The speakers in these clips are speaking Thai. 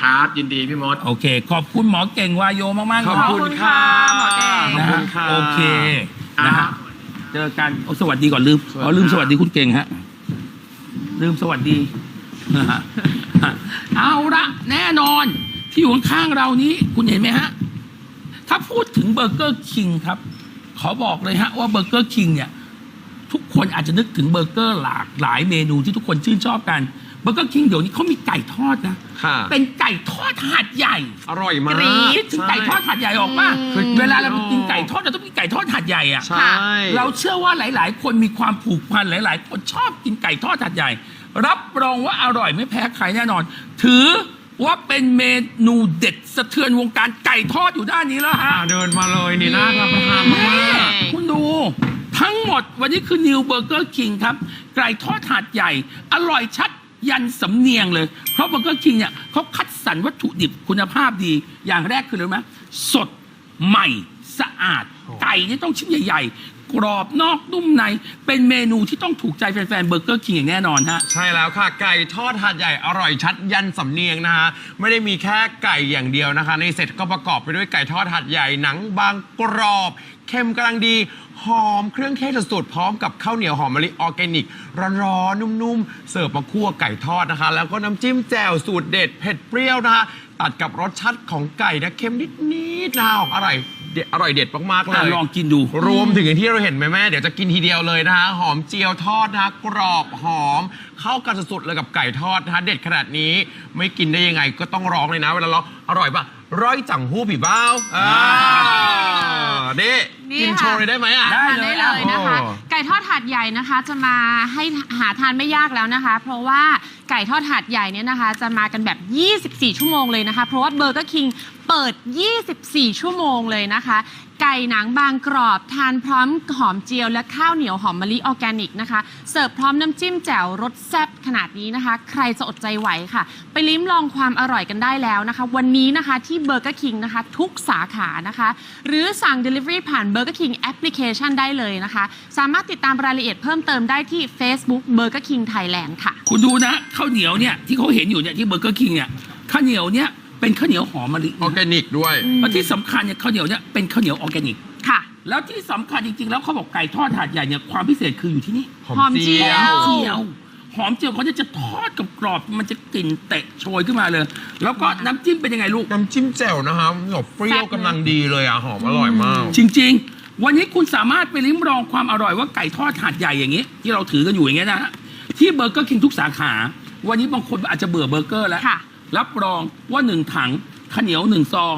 ครับยินดีพี่มด โอเค ขอบคุณหมอเก่งวายโยมากๆขอบรับคุณ ค่ะหมอเก่งขอบคุณค่ะโอเคนะฮะเจอกันโอ้สวัสดีก่อนลืมสวัสดีเอาลืมสวัสดีคุณเก่งฮะลืมสวัสดีนะฮะเอาละแน่นอน ที่อยู่ข้างๆเรานี้ คุณเห็นไหมฮะ ถ้าพูดถึงเบอร์เกอร์คิงครับ ขอบอกเลยฮะว่าเบอร์เกอร์คิงเนี่ย ทุกคนอาจจะนึกถึงเบอร์เกอร์หลากหลายเมนูที่ทุกคนชื่นชอบกัน เบอร์เกอร์คิงเดี๋ยวนี้เขามีไก่ทอดนะ ค่ะ เป็นไก่ทอดหาดใหญ่อร่อยมากกรี๊ดคิดถึงไก่ทอดหาดใหญ่ออกมาอืมเวลาเราไปกินไก่ทอดเราต้องมีไก่ทอดหาดใหญ่อะใช่เราเชื่อว่าหลาย ๆ คนมีความผูกพันหลาย ๆ คนชอบกินไก่ทอดหาดใหญ่ รับรองว่าอร่อยไม่แพ้ใครแน่นอน ถือว่าเป็นเมนูเด็ดสะเทือนวงการไก่ทอดอยู่ด้านนี้แล้วฮะ อ่าเดินมาเลยนี่น่ารับประทานนี่มากคุณดู ทั้งหมดวันนี้คือนิวเบอร์เกอร์คิงครับ ไก่ทอดถาดใหญ่ อร่อยชัด ยันสำเนียงเลย เพราะเบอร์เกอร์คิงเนี่ยเขาคัดสรรวัตถุดิบคุณภาพดี อย่างแรกคืออะไรรู้ไหมสดใหม่สะอาด ไก่นี่ต้องชิ้นใหญ่ ๆ กรอบนอกนุ่มใน เป็นเมนูที่ต้องถูกใจแฟนๆเบอร์เกอร์คิงอย่างแน่นอนฮะ ใช่แล้วค่ะ ไก่ทอดหาดใหญ่อร่อยชัดยันสำเนียงนะคะไม่ได้มีแค่ไก่อย่างเดียวนะคะ ในเสร็จก็ประกอบไปด้วยไก่ทอดหาดใหญ่หนังบางกรอบ เค็มกำลังดี หอมเครื่องเทศสุดๆพร้อมกับข้าวเหนียวหอมมะลิออร์แกนิก ร้อนๆนุ่มๆ เสิร์ฟมาคั่วไก่ทอดนะคะ แล้วก็น้ำจิ้มแจ่วสูตรเด็ดเผ็ดเปรี้ยวนะคะตัดกับรสชาติของไก่นะเค็มนิดๆนะอร่อยเด็ดอร่อยเด็ดมากๆเลอะย ลองกินดู รวมถึงอย่างที่เราเห็นไหมแม่เดี๋ยวจะกินทีเดียวเลยนะฮะหอมเจียวทอดนะฮะกรอบหอม เข้ากันสุดๆเลยกับไก่ทอดนะฮะเด็ดขนาดนี้ ไม่กินได้ยังไงก็ต้องร้องเลยนะ เวลาร้องอร่อยปะ ร้อยจังหู้ผีเบ้าอ่านี่นี่กินค่ะโชว์เลยได้ไหมอะ ได้ ทานได้เลยนะคะ โอ้ ไก่ทอดถาดใหญ่นะคะ จะมาให้หาทานไม่ยากแล้วนะคะ เพราะว่าไก่ทอดถาดใหญ่เนี่ยนะคะ จะมากันแบบ 24 ชั่วโมงเลยนะคะ เพราะว่าเบอร์เกอร์คิง เปิด 24 ชั่วโมงเลยนะคะ ไก่หนังบางกรอบทานพร้อมหอมเจียวและข้าวเหนียวหอมมะลิออร์แกนิกนะคะ เสิร์ฟพร้อมน้ำจิ้มแจ่วรสแซ่บขนาดนี้นะคะ ใครจะอดใจไหวค่ะ ไปลิ้มลองความอร่อยกันได้แล้วนะคะ วันนี้นะคะที่เบอร์เกอร์คิงนะคะทุกสาขานะคะ หรือสั่ง Delivery ผ่าน Burger King Application ได้เลยนะคะ สามารถติดตามรายละเอียดเพิ่มเติมได้ที่ Facebook Burger King Thailand ค่ะ คุณดูนะข้าวเหนียวเนี่ยที่เขาเห็นอยู่เนี่ยที่เบอร์เกอร์คิงเนี่ยข้าวเหนียวเนี่ย เป็นข้าวเหนียวหอมมะลิออร์แกนิกด้วย แล้วที่สำคัญเนี่ยข้าวเหนียวเนี่ยเป็นข้าวเหนียวออร์แกนิก ค่ะ แล้วที่สำคัญจริง ๆ แล้วเขาบอกไก่ทอดถาดใหญ่เนี่ยความพิเศษคืออยู่ที่นี่หอมเจียวเจียว หอมเจียวเขาจะจะทอดกับกรอบมันจะกลิ่นเตะโชยขึ้นมาเลย แล้วก็น้ำจิ้มเป็นยังไงลูก น้ำจิ้มแจ่วนะครับแบบเปรี้ยวแซ่บเลยกำลังดีเลยอะ หอมอร่อยมาก จริง ๆ วันนี้คุณสามารถไปลิ้มลองความอร่อยว่าไก่ทอดถาดใหญ่อย่างนี้ ที่เราถือกันอยู่อย่างเงี้ยนะฮะที่เบอร์เกอร์คิงทุกสาขา วันนี้บางคนอาจจะเบื่อเบอร์เกอร์แล้ว ค่ะ รับรองว่าหนึ่งถังข้าวเหนียวหนึ่งซอง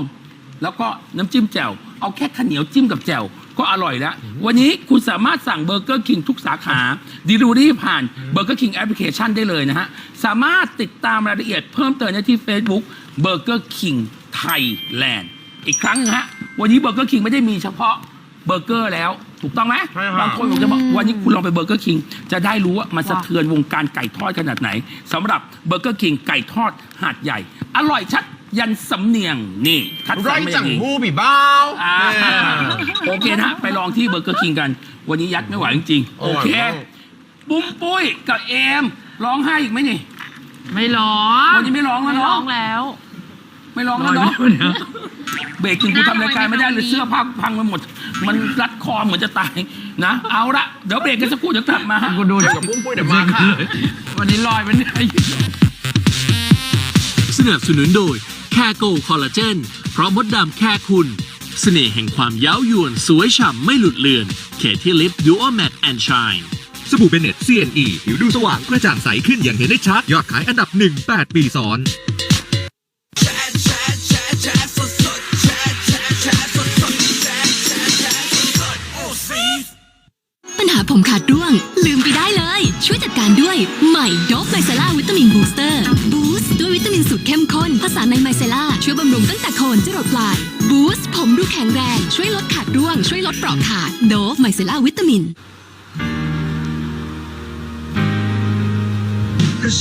แล้วก็น้ำจิ้มแจ่วเอาแค่ข้าวเหนียวจิ้มกับแจ่วก็อร่อยแล้ว วันนี้คุณสามารถสั่งเบอร์เกอร์คิงทุกสาขาดิลูรี่ผ่านเบอร์เกอร์คิงแอปพลิเคชันได้เลยนะฮะ สามารถติดตามรายละเอียดเพิ่มเติมได้ที่ Facebook Burger King Thailand อีกครั้งนะฮะ วันนี้เบอร์เกอร์คิงไม่ได้มีเฉพาะเบอร์เกอร์แล้ว ถูกต้องไหมใช่ครับ บางคนบอกจะบอกวันนี้คุณลองไปเบอร์เกอร์คิงจะได้รู้ว่ามันสะเทือนวงการไก่ทอดขนาดไหนสำหรับเบอร์เกอร์คิงไก่ทอดหาดใหญ่ อร่อยชัดยันสำเนียงนี่คัดสรร้อรยมาอจัย่างงนี้ หู้ผีเบ้าอ่าเนี่ยโอเคนะไปลองที่เบอร์เกอร์คิงกัน วันนี้ยัดไม่ไหวจริงๆโอเค อร่อยมาก ปุ้มปุ้ยกับเอมร้องไห้อีกไหมนี่ ไม่ร้องวันนี้ไม่ร้องแล้วไม่เนาะร้องแล้ว ไม่ร้องแล้วเนาะเบรกถึงกูทำรายการไม่ได้เลยเสื้อผ้าพังไปหมด มันรัดคอเหมือนจะตายนะเอาละเดี๋ยวเบรกกันสักครู่เดี๋ยวกลับมาฮะกูดูกับปุ้มปุ้ยเดี๋ยวมาค่ะวันนี้ลอยมันได้สนับสนุนโดยแคโกคอลลาเจนเพราะมดดำแค่คุณเสน่ห์แห่งความเย้ายวนสวยฉ่ำไม่หลุดเลือนเคที่ลิปดูอัลแมตแอนชายสบู่เบเน็ต CNE ผิวดูสว่างกระจ่างใสขึ้นอย่างเห็นได้ชัด ยอดขายอันดับ 1 8 ปีซ้อน ผมขาดร่วง ลืมไปได้เลย ช่วยจัดการด้วยใหม่โดฟไมเซล่าวิตามินบูสเตอร์บูสต์ด้วยวิตามินสูตรเข้มข้นผสานในไมเซล่าช่วยบำรุงตั้งแต่โคนจรดปลายบูสต์ผมดูแข็งแรง ช่วยลดขาดร่วง ช่วยลดปลอกขาดโดฟไมเซล่าวิตามิน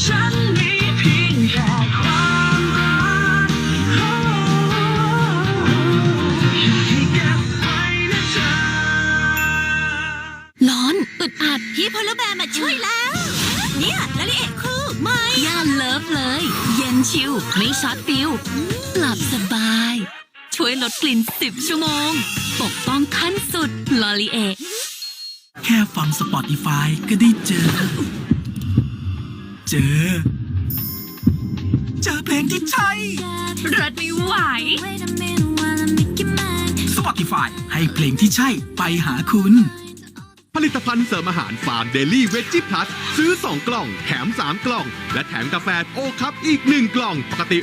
ฉันมี ช่วยแล้วเนี่ยละลิเอะคือไม่ย่าเลิฟเลยเย็นชิลๆไม่ช็อตฟิลหลับสบาย ช่วยลดกลิ่น 10 ชั่วโมง ปกป้องขั้นสุดลอรีเอแค่ฟัง Spotify ก็ได้เจอ เจอ เจอเพลงที่ใช่รัดไม่ไหว Spotify ให้เพลงที่ใช่ไปหาคุณ ผลิตภัณฑ์เสริมอาหารฟาร์มเดลี่เวจจี้พลัสซื้อ 2 กล่อง แถม 3 กล่อง และแถมกาแฟโอคัพอีก 1 กล่อง ปกติ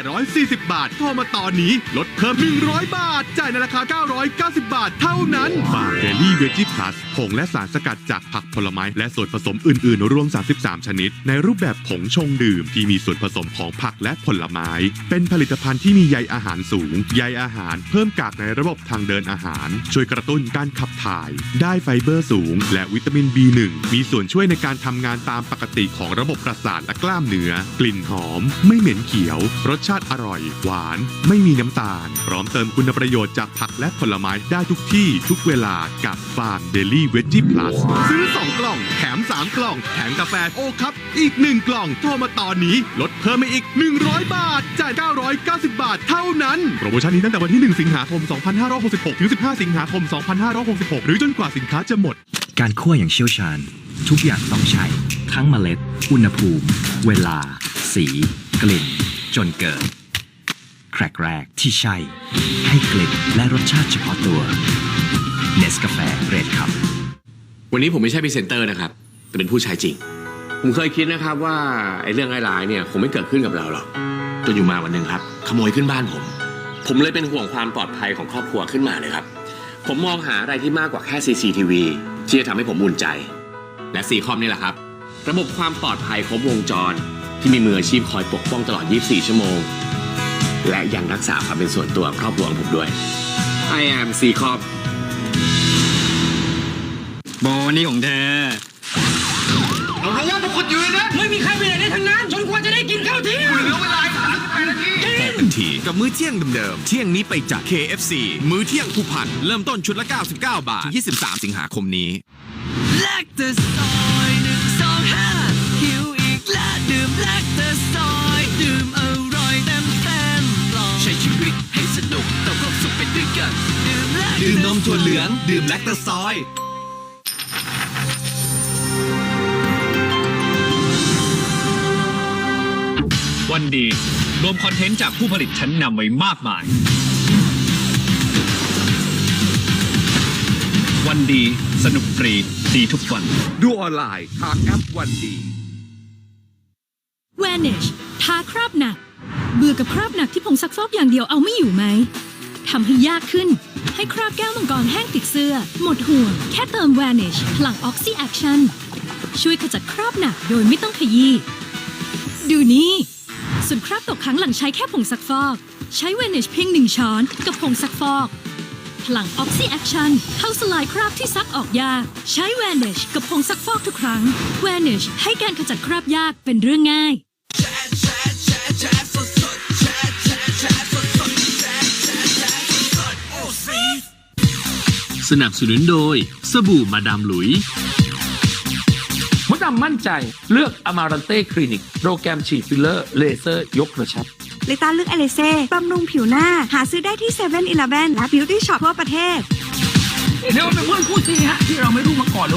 5,840 บาท โทรมาตอนนี้ ลดเพิ่ม 100 บาท จ่ายในราคา 990 บาทเท่านั้นฟาร์มเดลี่เวจจี้พลัสผงและสารสกัดจากผักผลไม้ และส่วนผสมอื่น ๆ รวม 33 ชนิด ในรูปแบบผงชงดื่มที่มีส่วนผสมของผักและผลไม้ เป็นผลิตภัณฑ์ที่มีใยอาหารสูง ใยอาหาร เพิ่มกากในระบบทางเดินอาหาร ช่วยกระตุ้นการขับถ่าย ได้ไฟเบอร์สูง และวิตามิน B1 มีส่วนช่วยในการทำงานตามปกติของระบบประสาทและกล้ามเนื้อ กลิ่นหอม ไม่เหม็นเขียว รสชาติอร่อย หวาน ไม่มีน้ำตาล พร้อมเติมคุณประโยชน์จากผักและผลไม้ได้ทุกที่ ทุกเวลากับฟาร์มเดลี่เวจจี้พลัสซื้อ 2 กล่อง แถม 3 กล่อง แถมกาแฟโอคัพอีก 1 กล่องโทรมาตอนนี้ ลดเพิ่มไปอีก 100 บาท จ่าย 990 บาทเท่านั้น โปรโมชั่นนี้ตั้งแต่วันที่ 1 สิงหาคม 2566 ถึง 15 สิงหาคม 2566 หรือจนกว่าสินค้าจะหมด การคั่วอย่างเชี่ยวชาญ ทุกอย่างต้องใช้ ทั้งเมล็ด อุณหภูมิ เวลา สี กลิ่น จนเกิด แครกแรกที่ใช่ ให้กลิ่นและรสชาติเฉพาะตัวเนสกาแฟเรดครับ วันนี้ผมไม่ใช่พรีเซนเตอร์นะครับ แต่เป็นผู้ใช้จริง ผมเคยคิดนะครับว่าไอ้เรื่องร้ายๆเนี่ยคงไม่เกิดขึ้นกับเราหรอกจนอยู่มาวันหนึ่งครับ ขโมยขึ้นบ้านผม ผมเลยเป็นห่วงความปลอดภัยของครอบครัวขึ้นมาเลยครับ ผมมองหาอะไรที่มากกว่าแค่ CCTV ที่จะทำให้ผมอุ่นใจ และซีคอมนี่แหละครับ ระบบความปลอดภัยครบวงจร ที่มีมืออาชีพคอยปกป้องตลอด 24 ชั่วโมง และยังรักษาความเป็นส่วนตัวครอบครัวของผมด้วย I am C คอ m โบนี่ของเธอไม่มีใครไปไหนได้ กับมื้อเที่ยงเดิมๆ เที่ยงนี้ไปจาก KFC มื้อเที่ยงผู้พัน เริ่มต้นชุดละ 99 บาท23 สิงหาคมนี้แลกเตอร์ซอยหนึ่งสองห้าหิวอีกแล้วดื่มแลกเตอร์ซอยดื่มอร่อยเต็มเต็มปลอดใช้ชีวิตให้สนุกแต่ความสุขไปด้วยกันดื่มแลกดื่มนมถั่วเหลือง ดื่มแลคเตอร์ซอยวันดี รวมคอนเทนต์จากผู้ผลิตชั้นนำไว้มากมาย วันดีสนุกฟรีดีทุกวัน ดูออนไลน์ทางแอปวันดี Vanish ทาคราบหนัก เบื่อกับคราบหนักที่ผงซักฟอกอย่างเดียวเอาไม่อยู่ไหมทำให้ยากขึ้น ให้คราบแก้วมังกรแห้งติดเสื้อ หมดห่วง แค่เติม Vanish พลัง Oxy Action ช่วยขจัดคราบหนักโดยไม่ต้องขยี้ดูนี่ ส่วนคราบตกค้างหลังใช้แค่ผงซักฟอก ใช้ Vanish เพียงหนึ่งช้อนกับผงซักฟอกพลัง Oxy Action เข้าสลายคราบที่ซักออกยาก ใช้ Vanish กับผงซักฟอกทุกครั้ง Vanish ให้การขจัดคราบยากเป็นเรื่องง่ายสนับสนุนโดย สบู่มาดามหลุย ดดำมั่นใจเลือกอมารันเต้คลินิก โปรแกรมฉีดฟิลเลอร์เลเซอร์ยกกระชับลิต้าเลือกเอลิเซ่บำรุงผิวหน้า หาซื้อได้ที่7 e เ e ่ e อและบิวตี้ช็อปทั่วประเทศ เดี๋ยวเป็นเพื่อนคู่ซีฮะที่เราไม่รู้มาก่อน